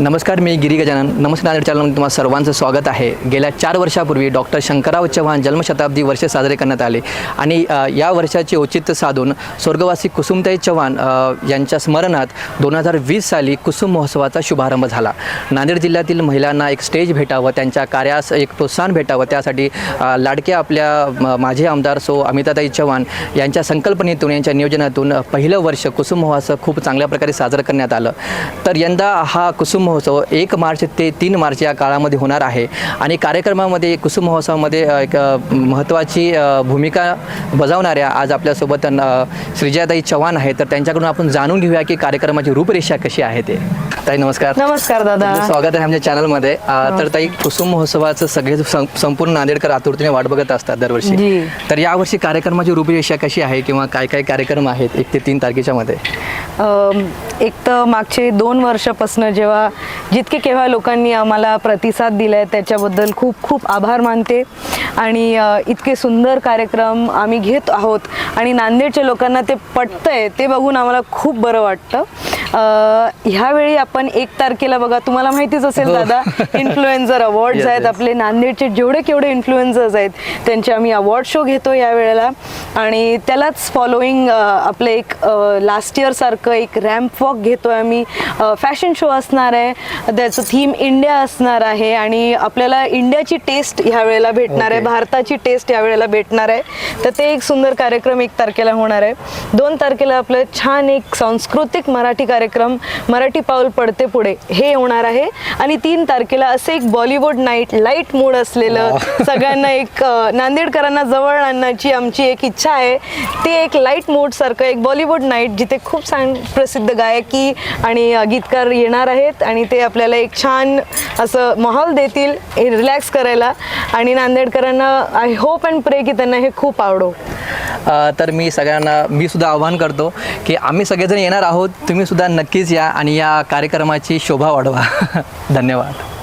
नमस्कार मी गिरी गजानन. नमस्कार नांदेड चॅनलमध्ये तुम्हाला सर्वांचं स्वागत आहे. गेल्या चार वर्षापूर्वी डॉक्टर शंकरराव चव्हाण जन्मशताब्दी वर्ष साजरे करण्यात आले. आणि या वर्षाचे औचित्य साधून स्वर्गवासी कुसुमताई चव्हाण यांच्या स्मरणात दोन हजार वीस साली कुसुम महोत्सवाचा शुभारंभ झाला. नांदेड जिल्ह्यातील महिलांना एक स्टेज भेटावं त्यांच्या कार्यास एक प्रोत्साहन भेटावं त्यासाठी लाडक्या आपल्या माझे आमदार सो अमिताताई चव्हाण यांच्या संकल्पनेतून यांच्या नियोजनातून पहिलं वर्ष कुसुम महोत्सव खूप चांगल्या प्रकारे साजरं करण्यात आलं. तर यंदा हा कुसुम महोत्सव एक मार्च ते तीन मार्च या काळामध्ये होणार आहे. आणि कार्यक्रमामध्ये कुसुम महोत्सवामध्ये एक महत्त्वाची भूमिका बजावणाऱ्या आज आपल्यासोबत श्रीजाताई चव्हाण आहेत. तर त्यांच्याकडून आपण जाणून घेऊया की कार्यक्रमाची रूपरेषा कशी आहे ते. ताई नमस्कार. नमस्कार दादा. स्वागत आहे आमच्या चॅनलमध्ये. अ, तर ताई कुसुम महोत्सवाचं सगळे संपूर्ण नांदेडकर आतुरतेने वाट बघत असतात दरवर्षी. तर यावर्षी कार्यक्रमाची रूपरेषा कशी आहे किंवा काय काय कार्यक्रम आहेत एक ते तीन तारखेच्या मध्ये? एक तर मागचे दोन वर्षापासून जेव्हा जितके केव्हा लोकांनी आम्हाला प्रतिसाद दिलाय त्याच्याबद्दल खूप खूप आभार मानते. आणि इतके सुंदर कार्यक्रम आम्ही घेत आहोत. आणि नांदेडच्या लोकांना ते पटतंय ते बघून आम्हाला खूप बरं वाटतं. ह्यावेळी आपण एक तारखेला बघा तुम्हाला माहितीच असेल हो. दादा इन्फ्लुएन्झर अवॉर्ड्स आहेत. आपले नांदेडचे जेवढे केवढे इन्फ्लुएन्सर्स आहेत त्यांचे आम्ही अवॉर्ड शो घेतो या वेळेला आणि त्यालाच फॉलोईंग आपलं एक लास्ट इयर सारखं एक रॅम्प वॉक घेतोय आम्ही. फॅशन शो असणार आहे. त्याचं थीम इंडिया असणार आहे. आणि आपल्याला इंडियाची टेस्ट ह्या वेळेला भेटणार आहे. भारताची टेस्ट या वेळेला भेटणार आहे. तर ते एक सुंदर कार्यक्रम एक तारखेला होणार आहे. दोन तारखेला आपलं छान एक सांस्कृतिक मराठी कार्यक्रम मराठी पाऊल पडते पुढे. हे होणार आहे. आणि तीन तारखेला असे एक बॉलिवूड नाईट लाइट मूड असलेलं सगळ्यांना एक नांदेडकरांना जवळ आणण्याची आमची एक इच्छा आहे. ते एक लाइट मूड सारखं एक बॉलिवूड नाईट जिथे खूप छान प्रसिद्ध गायकी आणि गीतकार येणार आहेत आणि ते आपल्याला एक छान असं माहोल देतील रिलॅक्स करायला. आणि नांदेडकरांना आय होप अँड प्रे की त्यांना हे खूप आवडो. तर मी सगळ्यांना मी सुद्धा आवाहन करतो की आम्ही सगळेजण येणार आहोत तुम्ही सुद्धा नक्कीच या आणि या कार्यक्रमाची शोभा वाढवा. धन्यवाद.